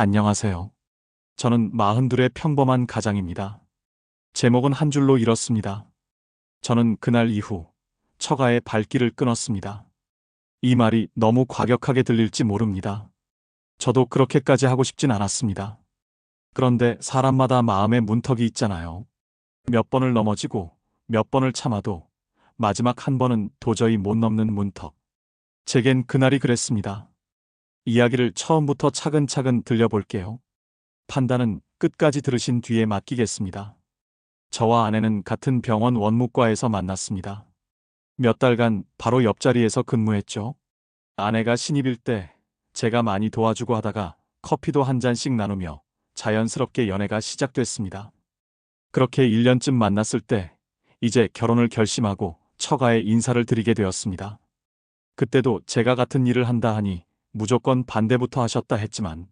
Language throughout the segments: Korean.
안녕하세요. 저는 42의 평범한 가장입니다. 제목은 한 줄로 이렇습니다. 저는 그날 이후 처가의 발길을 끊었습니다. 이 말이 너무 과격하게 들릴지 모릅니다. 저도 그렇게까지 하고 싶진 않았습니다. 그런데 사람마다 마음의 문턱이 있잖아요. 몇 번을 넘어지고 몇 번을 참아도 마지막 한 번은 도저히 못 넘는 문턱. 제겐 그날이 그랬습니다. 이야기를 처음부터 차근차근 들려볼게요. 판단은 끝까지 들으신 뒤에 맡기겠습니다. 저와 아내는 같은 병원 원무과에서 만났습니다. 몇 달간 바로 옆자리에서 근무했죠. 아내가 신입일 때 제가 많이 도와주고 하다가 커피도 한 잔씩 나누며 자연스럽게 연애가 시작됐습니다. 그렇게 1년쯤 만났을 때 이제 결혼을 결심하고 처가에 인사를 드리게 되었습니다. 그때도 제가 같은 일을 한다 하니 무조건 반대부터 하셨다 했지만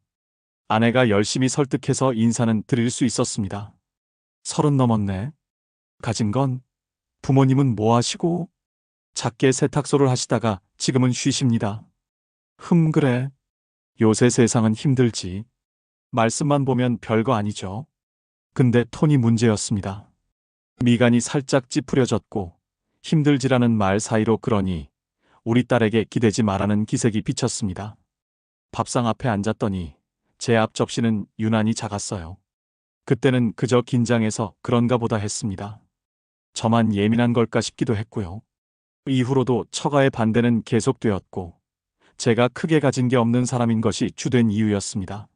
아내가 열심히 설득해서 인사는 드릴 수 있었습니다. 서른 넘었네. 가진 건 부모님은 뭐 하시고 작게 세탁소를 하시다가 지금은 쉬십니다. 흠 그래. 요새 세상은 힘들지. 말씀만 보면 별거 아니죠. 근데 톤이 문제였습니다. 미간이 살짝 찌푸려졌고 힘들지라는 말 사이로 그러니 우리 딸에게 기대지 말라는 기색이 비쳤습니다. 밥상 앞에 앉았더니 제 앞 접시는 유난히 작았어요. 그때는 그저 긴장해서 그런가 보다 했습니다. 저만 예민한 걸까 싶기도 했고요. 이후로도 처가의 반대는 계속되었고 제가 크게 가진 게 없는 사람인 것이 주된 이유였습니다.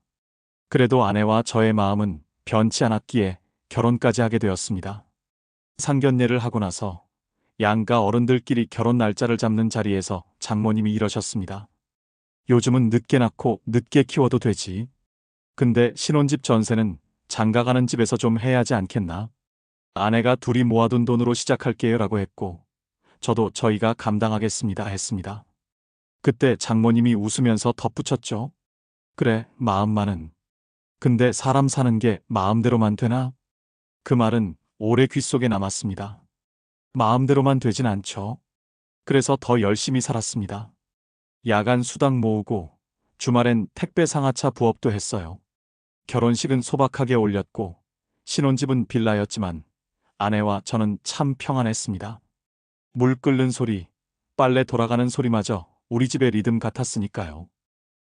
그래도 아내와 저의 마음은 변치 않았기에 결혼까지 하게 되었습니다. 상견례를 하고 나서 양가 어른들끼리 결혼 날짜를 잡는 자리에서 장모님이 이러셨습니다. 요즘은 늦게 낳고 늦게 키워도 되지. 근데 신혼집 전세는 장가가는 집에서 좀 해야지 않겠나? 아내가 둘이 모아둔 돈으로 시작할게요 라고 했고, 저도 저희가 감당하겠습니다 했습니다. 그때 장모님이 웃으면서 덧붙였죠. 그래, 마음만은. 근데 사람 사는 게 마음대로만 되나? 그 말은 오래 귓속에 남았습니다. 마음대로만 되진 않죠. 그래서 더 열심히 살았습니다. 야간 수당 모으고 주말엔 택배 상하차 부업도 했어요. 결혼식은 소박하게 올렸고 신혼집은 빌라였지만 아내와 저는 참 평안했습니다. 물 끓는 소리, 빨래 돌아가는 소리마저 우리 집의 리듬 같았으니까요.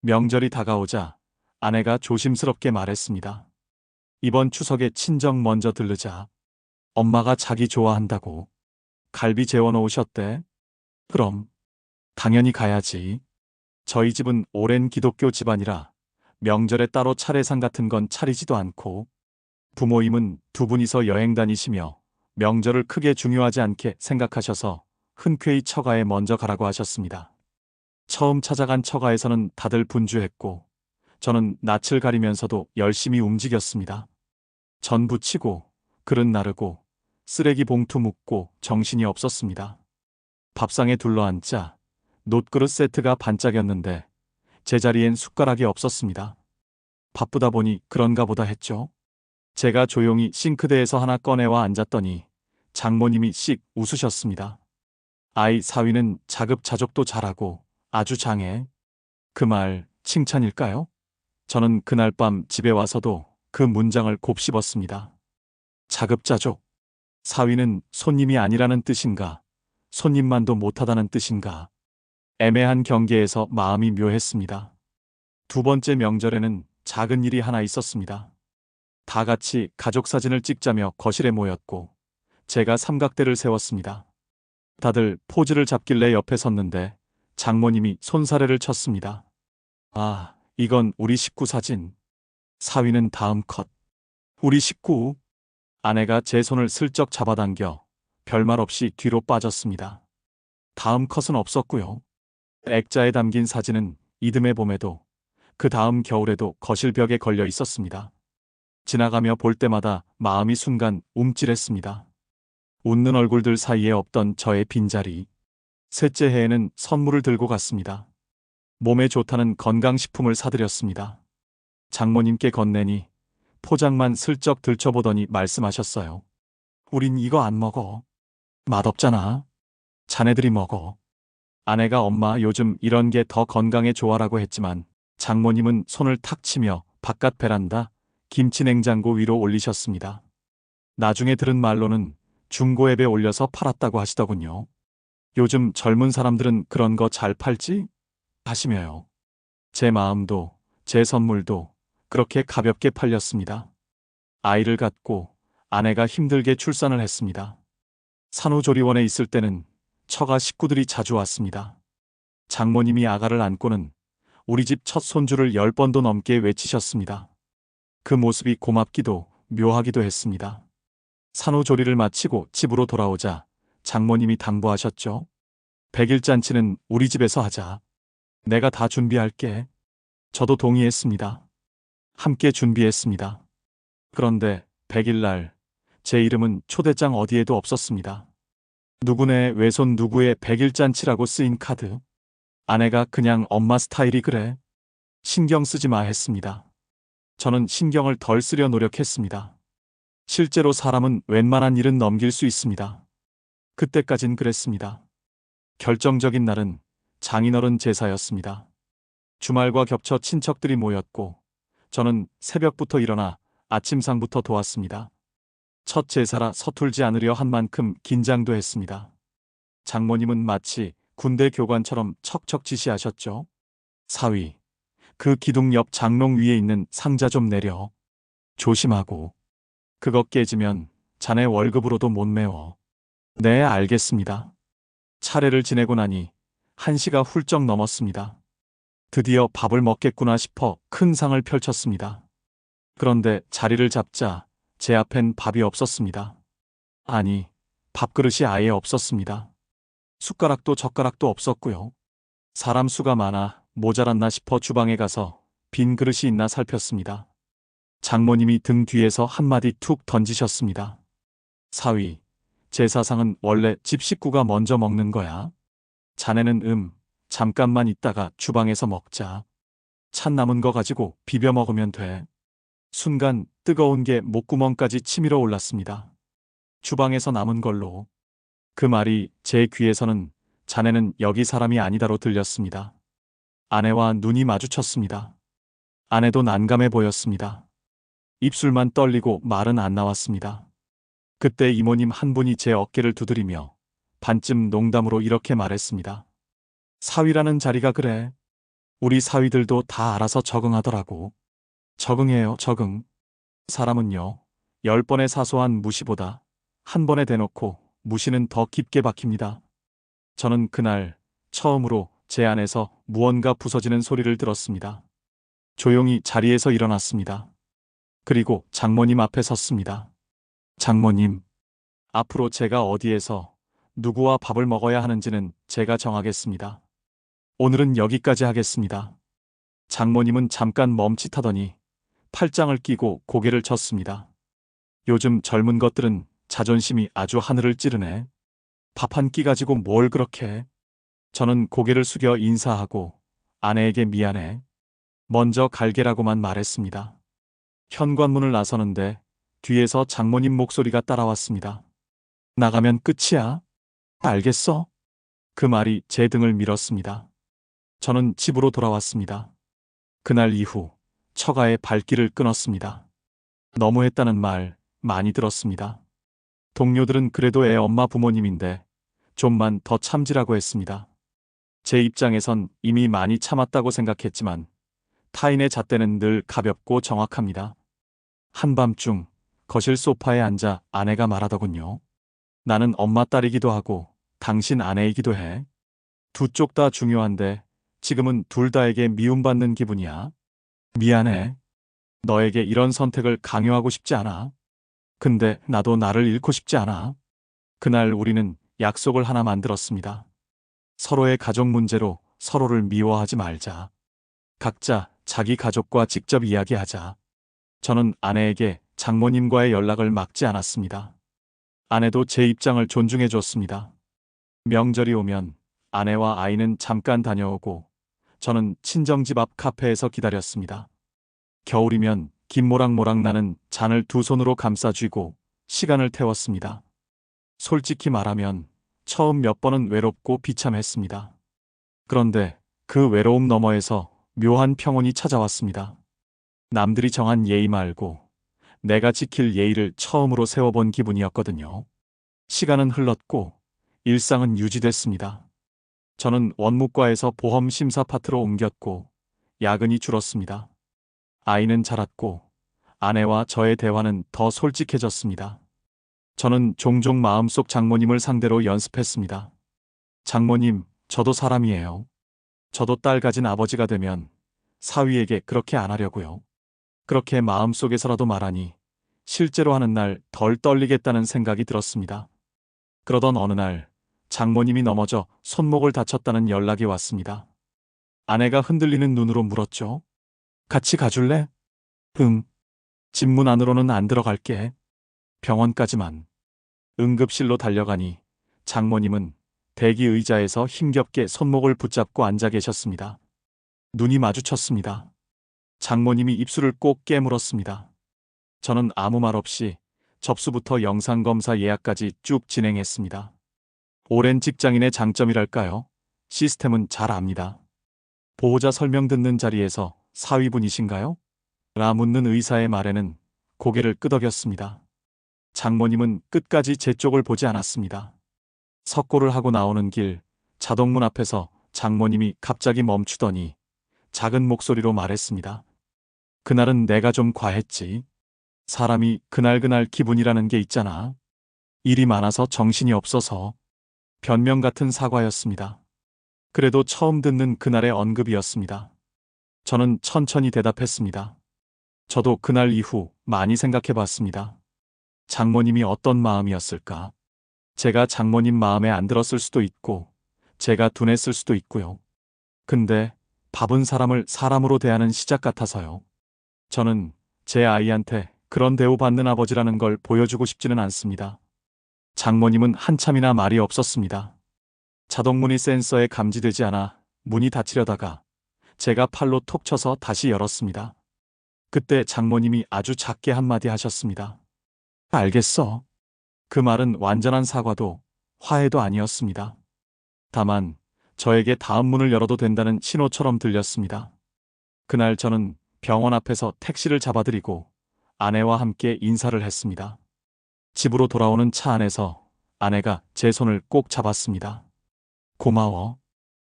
명절이 다가오자 아내가 조심스럽게 말했습니다. 이번 추석에 친정 먼저 들르자. 엄마가 자기 좋아한다고. 갈비 재워놓으셨대. 그럼 당연히 가야지. 저희 집은 오랜 기독교 집안이라 명절에 따로 차례상 같은 건 차리지도 않고 부모님은 두 분이서 여행 다니시며 명절을 크게 중요하지 않게 생각하셔서 흔쾌히 처가에 먼저 가라고 하셨습니다. 처음 찾아간 처가에서는 다들 분주했고 저는 낯을 가리면서도 열심히 움직였습니다. 전 부치고 그릇 나르고 쓰레기 봉투 묶고 정신이 없었습니다. 밥상에 둘러앉자 놋그릇 세트가 반짝였는데 제자리엔 숟가락이 없었습니다. 바쁘다 보니 그런가 보다 했죠. 제가 조용히 싱크대에서 하나 꺼내와 앉았더니 장모님이 씩 웃으셨습니다. 아이 사위는 자급자족도 잘하고 아주 장해. 그 말 칭찬일까요? 저는 그날 밤 집에 와서도 그 문장을 곱씹었습니다. 자급자족. 사위는 손님이 아니라는 뜻인가? 손님만도 못하다는 뜻인가? 애매한 경계에서 마음이 묘했습니다. 두 번째 명절에는 작은 일이 하나 있었습니다. 다 같이 가족 사진을 찍자며 거실에 모였고 제가 삼각대를 세웠습니다. 다들 포즈를 잡길래 옆에 섰는데 장모님이 손사래를 쳤습니다. 아, 이건 우리 식구 사진. 사위는 다음 컷. 우리 식구. 아내가 제 손을 슬쩍 잡아당겨 별말 없이 뒤로 빠졌습니다. 다음 컷은 없었고요. 액자에 담긴 사진은 이듬해 봄에도 그 다음 겨울에도 거실 벽에 걸려 있었습니다. 지나가며 볼 때마다 마음이 순간 움찔했습니다. 웃는 얼굴들 사이에 없던 저의 빈자리. 셋째 해에는 선물을 들고 갔습니다. 몸에 좋다는 건강식품을 사드렸습니다. 장모님께 건네니 포장만 슬쩍 들춰보더니 말씀하셨어요. 우린 이거 안 먹어. 맛없잖아. 자네들이 먹어. 아내가 엄마 요즘 이런 게 더 건강에 좋아라고 했지만 장모님은 손을 탁 치며 바깥 베란다, 김치 냉장고 위로 올리셨습니다. 나중에 들은 말로는 중고앱에 올려서 팔았다고 하시더군요. 요즘 젊은 사람들은 그런 거 잘 팔지? 하시며요. 제 마음도 제 선물도 그렇게 가볍게 팔렸습니다. 아이를 갖고 아내가 힘들게 출산을 했습니다. 산후조리원에 있을 때는 처가 식구들이 자주 왔습니다. 장모님이 아가를 안고는 우리 집 첫 손주를 열 번도 넘게 외치셨습니다. 그 모습이 고맙기도 묘하기도 했습니다. 산후조리를 마치고 집으로 돌아오자 장모님이 당부하셨죠. 백일 잔치는 우리 집에서 하자. 내가 다 준비할게. 저도 동의했습니다. 함께 준비했습니다. 그런데 백일날 제 이름은 초대장 어디에도 없었습니다. 누구네 외손 누구의 백일잔치라고 쓰인 카드. 아내가 그냥 엄마 스타일이 그래. 신경 쓰지 마 했습니다. 저는 신경을 덜 쓰려 노력했습니다. 실제로 사람은 웬만한 일은 넘길 수 있습니다. 그때까진 그랬습니다. 결정적인 날은 장인어른 제사였습니다. 주말과 겹쳐 친척들이 모였고 저는 새벽부터 일어나 아침상부터 도왔습니다. 첫 제사라 서툴지 않으려 한 만큼 긴장도 했습니다. 장모님은 마치 군대 교관처럼 척척 지시하셨죠. 사위, 그 기둥 옆 장롱 위에 있는 상자 좀 내려. 조심하고. 그거 깨지면 자네 월급으로도 못 메워. 네, 알겠습니다. 차례를 지내고 나니 한시가 훌쩍 넘었습니다. 드디어 밥을 먹겠구나 싶어 큰 상을 펼쳤습니다. 그런데 자리를 잡자 제 앞엔 밥이 없었습니다. 아니, 밥그릇이 아예 없었습니다. 숟가락도 젓가락도 없었고요. 사람 수가 많아 모자랐나 싶어 주방에 가서 빈 그릇이 있나 살폈습니다. 장모님이 등 뒤에서 한마디 툭 던지셨습니다. 사위, 제사상은 원래 집 식구가 먼저 먹는 거야. 자네는 음, 잠깐만 있다가 주방에서 먹자. 찬 남은 거 가지고 비벼 먹으면 돼. 순간 뜨거운 게 목구멍까지 치밀어 올랐습니다. 주방에서 남은 걸로. 그 말이 제 귀에서는 자네는 여기 사람이 아니다로 들렸습니다. 아내와 눈이 마주쳤습니다. 아내도 난감해 보였습니다. 입술만 떨리고 말은 안 나왔습니다. 그때 이모님 한 분이 제 어깨를 두드리며 반쯤 농담으로 이렇게 말했습니다. 사위라는 자리가 그래. 우리 사위들도 다 알아서 적응하더라고. 적응해요, 적응. 사람은요, 열 번의 사소한 무시보다 한 번에 대놓고 무시는 더 깊게 박힙니다. 저는 그날 처음으로 제 안에서 무언가 부서지는 소리를 들었습니다. 조용히 자리에서 일어났습니다. 그리고 장모님 앞에 섰습니다. 장모님, 앞으로 제가 어디에서 누구와 밥을 먹어야 하는지는 제가 정하겠습니다. 오늘은 여기까지 하겠습니다. 장모님은 잠깐 멈칫하더니 팔짱을 끼고 고개를 쳤습니다. 요즘 젊은 것들은 자존심이 아주 하늘을 찌르네. 밥 한 끼 가지고 뭘 그렇게 해? 저는 고개를 숙여 인사하고 아내에게 미안해. 먼저 갈게라고만 말했습니다. 현관문을 나서는데 뒤에서 장모님 목소리가 따라왔습니다. 나가면 끝이야. 알겠어? 그 말이 제 등을 밀었습니다. 저는 집으로 돌아왔습니다. 그날 이후 처가의 발길을 끊었습니다. 너무했다는 말 많이 들었습니다. 동료들은 그래도 애 엄마 부모님인데 좀만 더 참지라고 했습니다. 제 입장에선 이미 많이 참았다고 생각했지만 타인의 잣대는 늘 가볍고 정확합니다. 한밤중 거실 소파에 앉아 아내가 말하더군요. 나는 엄마 딸이기도 하고 당신 아내이기도 해. 두 쪽 다 중요한데 지금은 둘 다에게 미움받는 기분이야. 미안해. 너에게 이런 선택을 강요하고 싶지 않아. 근데 나도 나를 잃고 싶지 않아. 그날 우리는 약속을 하나 만들었습니다. 서로의 가족 문제로 서로를 미워하지 말자. 각자 자기 가족과 직접 이야기하자. 저는 아내에게 장모님과의 연락을 막지 않았습니다. 아내도 제 입장을 존중해 줬습니다. 명절이 오면 아내와 아이는 잠깐 다녀오고 저는 친정집 앞 카페에서 기다렸습니다. 겨울이면 김모락모락 나는 잔을 두 손으로 감싸 쥐고 시간을 태웠습니다. 솔직히 말하면 처음 몇 번은 외롭고 비참했습니다. 그런데 그 외로움 너머에서 묘한 평온이 찾아왔습니다. 남들이 정한 예의 말고 내가 지킬 예의를 처음으로 세워본 기분이었거든요. 시간은 흘렀고 일상은 유지됐습니다. 저는 원무과에서 보험 심사 파트로 옮겼고 야근이 줄었습니다. 아이는 자랐고 아내와 저의 대화는 더 솔직해졌습니다. 저는 종종 마음속 장모님을 상대로 연습했습니다. 장모님, 저도 사람이에요. 저도 딸 가진 아버지가 되면 사위에게 그렇게 안 하려고요. 그렇게 마음속에서라도 말하니 실제로 하는 날 덜 떨리겠다는 생각이 들었습니다. 그러던 어느 날 장모님이 넘어져 손목을 다쳤다는 연락이 왔습니다. 아내가 흔들리는 눈으로 물었죠. 같이 가줄래? 응. 집 문 안으로는 안 들어갈게. 병원까지만. 응급실로 달려가니 장모님은 대기 의자에서 힘겹게 손목을 붙잡고 앉아 계셨습니다. 눈이 마주쳤습니다. 장모님이 입술을 꼭 깨물었습니다. 저는 아무 말 없이 접수부터 영상검사 예약까지 쭉 진행했습니다. 오랜 직장인의 장점이랄까요? 시스템은 잘 압니다. 보호자 설명 듣는 자리에서 사위분이신가요? 라 묻는 의사의 말에는 고개를 끄덕였습니다. 장모님은 끝까지 제 쪽을 보지 않았습니다. 석고를 하고 나오는 길, 자동문 앞에서 장모님이 갑자기 멈추더니 작은 목소리로 말했습니다. 그날은 내가 좀 과했지. 사람이 그날그날 기분이라는 게 있잖아. 일이 많아서 정신이 없어서 변명 같은 사과였습니다. 그래도 처음 듣는 그날의 언급이었습니다. 저는 천천히 대답했습니다. 저도 그날 이후 많이 생각해 봤습니다. 장모님이 어떤 마음이었을까? 제가 장모님 마음에 안 들었을 수도 있고, 제가 둔했을 수도 있고요. 근데 밥은 사람을 사람으로 대하는 시작 같아서요. 저는 제 아이한테 그런 대우받는 아버지라는 걸 보여주고 싶지는 않습니다. 장모님은 한참이나 말이 없었습니다. 자동문이 센서에 감지되지 않아 문이 닫히려다가 제가 팔로 톡 쳐서 다시 열었습니다. 그때 장모님이 아주 작게 한마디 하셨습니다. 알겠어. 그 말은 완전한 사과도 화해도 아니었습니다. 다만 저에게 다음 문을 열어도 된다는 신호처럼 들렸습니다. 그날 저는 병원 앞에서 택시를 잡아드리고 아내와 함께 인사를 했습니다. 집으로 돌아오는 차 안에서 아내가 제 손을 꼭 잡았습니다. 고마워.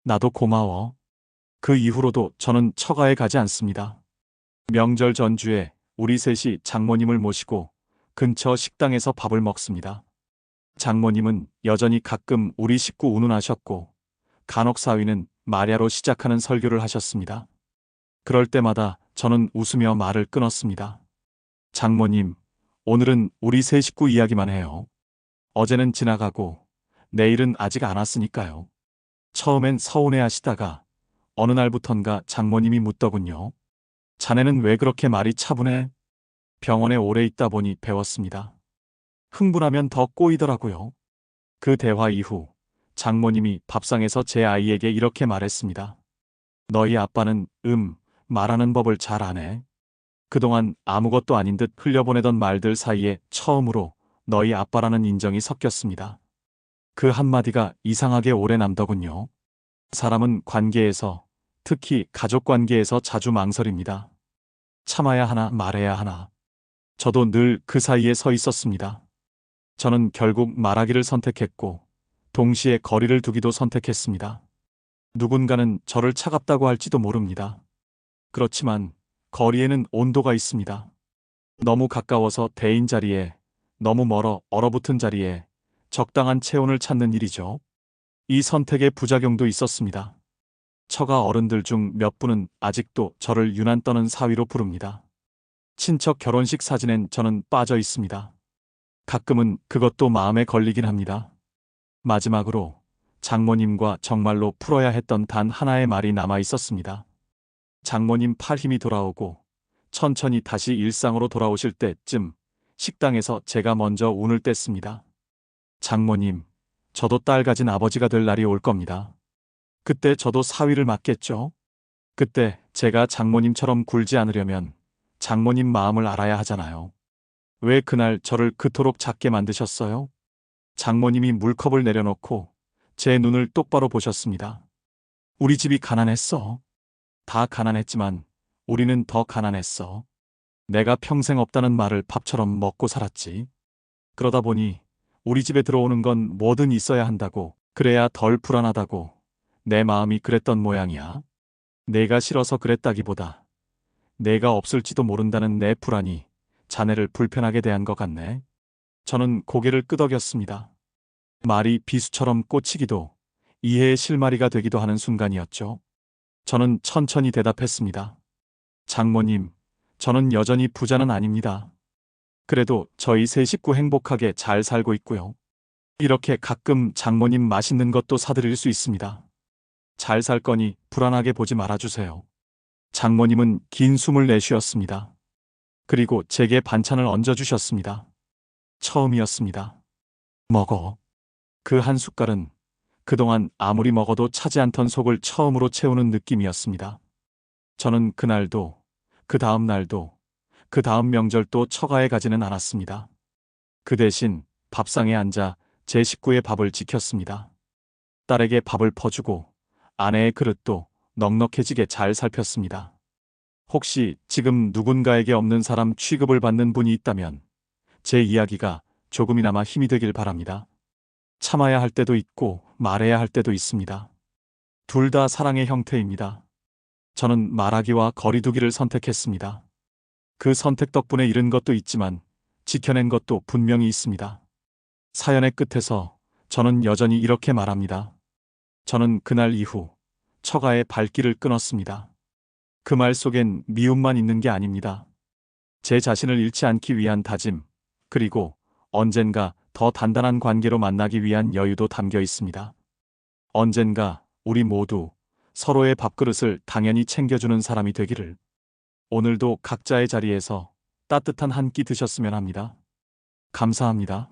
나도 고마워. 그 이후로도 저는 처가에 가지 않습니다. 명절 전주에 우리 셋이 장모님을 모시고 근처 식당에서 밥을 먹습니다. 장모님은 여전히 가끔 우리 식구 운운하셨고 간혹 사위는 마랴로 시작하는 설교를 하셨습니다. 그럴 때마다 저는 웃으며 말을 끊었습니다. 장모님, 오늘은 우리 세 식구 이야기만 해요. 어제는 지나가고 내일은 아직 안 왔으니까요. 처음엔 서운해 하시다가 어느 날부턴가 장모님이 묻더군요. 자네는 왜 그렇게 말이 차분해? 병원에 오래 있다 보니 배웠습니다. 흥분하면 더 꼬이더라고요. 그 대화 이후 장모님이 밥상에서 제 아이에게 이렇게 말했습니다. 너희 아빠는 음, 말하는 법을 잘 아네. 그동안 아무것도 아닌 듯 흘려보내던 말들 사이에 처음으로 너희 아빠라는 인정이 섞였습니다. 그 한마디가 이상하게 오래 남더군요. 사람은 관계에서, 특히 가족 관계에서 자주 망설입니다. 참아야 하나 말해야 하나. 저도 늘 그 사이에 서 있었습니다. 저는 결국 말하기를 선택했고, 동시에 거리를 두기도 선택했습니다. 누군가는 저를 차갑다고 할지도 모릅니다. 그렇지만 거리에는 온도가 있습니다. 너무 가까워서 대인 자리에, 너무 멀어 얼어붙은 자리에 적당한 체온을 찾는 일이죠. 이 선택의 부작용도 있었습니다. 처가 어른들 중 몇 분은 아직도 저를 유난 떠는 사위로 부릅니다. 친척 결혼식 사진엔 저는 빠져 있습니다. 가끔은 그것도 마음에 걸리긴 합니다. 마지막으로 장모님과 정말로 풀어야 했던 단 하나의 말이 남아 있었습니다. 장모님 팔 힘이 돌아오고 천천히 다시 일상으로 돌아오실 때쯤 식당에서 제가 먼저 운을 뗐습니다. 장모님, 저도 딸 가진 아버지가 될 날이 올 겁니다. 그때 저도 사위를 맡겠죠? 그때 제가 장모님처럼 굴지 않으려면 장모님 마음을 알아야 하잖아요. 왜 그날 저를 그토록 작게 만드셨어요? 장모님이 물컵을 내려놓고 제 눈을 똑바로 보셨습니다. 우리 집이 가난했어. 다 가난했지만 우리는 더 가난했어. 내가 평생 없다는 말을 밥처럼 먹고 살았지. 그러다 보니 우리 집에 들어오는 건 뭐든 있어야 한다고, 그래야 덜 불안하다고. 내 마음이 그랬던 모양이야. 내가 싫어서 그랬다기보다 내가 없을지도 모른다는 내 불안이 자네를 불편하게 대한 것 같네. 저는 고개를 끄덕였습니다. 말이 비수처럼 꽂히기도 이해의 실마리가 되기도 하는 순간이었죠. 저는 천천히 대답했습니다. 장모님, 저는 여전히 부자는 아닙니다. 그래도 저희 세 식구 행복하게 잘 살고 있고요. 이렇게 가끔 장모님 맛있는 것도 사드릴 수 있습니다. 잘 살 거니 불안하게 보지 말아주세요. 장모님은 긴 숨을 내쉬었습니다. 그리고 제게 반찬을 얹어주셨습니다. 처음이었습니다. 먹어. 그 한 숟갈은 그동안 아무리 먹어도 차지 않던 속을 처음으로 채우는 느낌이었습니다. 저는 그날도, 그 다음 날도, 그 다음 명절도 처가에 가지는 않았습니다. 그 대신 밥상에 앉아 제 식구의 밥을 지켰습니다. 딸에게 밥을 퍼주고 아내의 그릇도 넉넉해지게 잘 살폈습니다. 혹시 지금 누군가에게 없는 사람 취급을 받는 분이 있다면 제 이야기가 조금이나마 힘이 되길 바랍니다. 참아야 할 때도 있고 말해야 할 때도 있습니다. 둘 다 사랑의 형태입니다. 저는 말하기와 거리두기를 선택했습니다. 그 선택 덕분에 잃은 것도 있지만 지켜낸 것도 분명히 있습니다. 사연의 끝에서 저는 여전히 이렇게 말합니다. 저는 그날 이후 처가의 발길을 끊었습니다. 그 말 속엔 미움만 있는 게 아닙니다. 제 자신을 잃지 않기 위한 다짐, 그리고 언젠가 더 단단한 관계로 만나기 위한 여유도 담겨 있습니다. 언젠가 우리 모두 서로의 밥그릇을 당연히 챙겨주는 사람이 되기를. 오늘도 각자의 자리에서 따뜻한 한 끼 드셨으면 합니다. 감사합니다.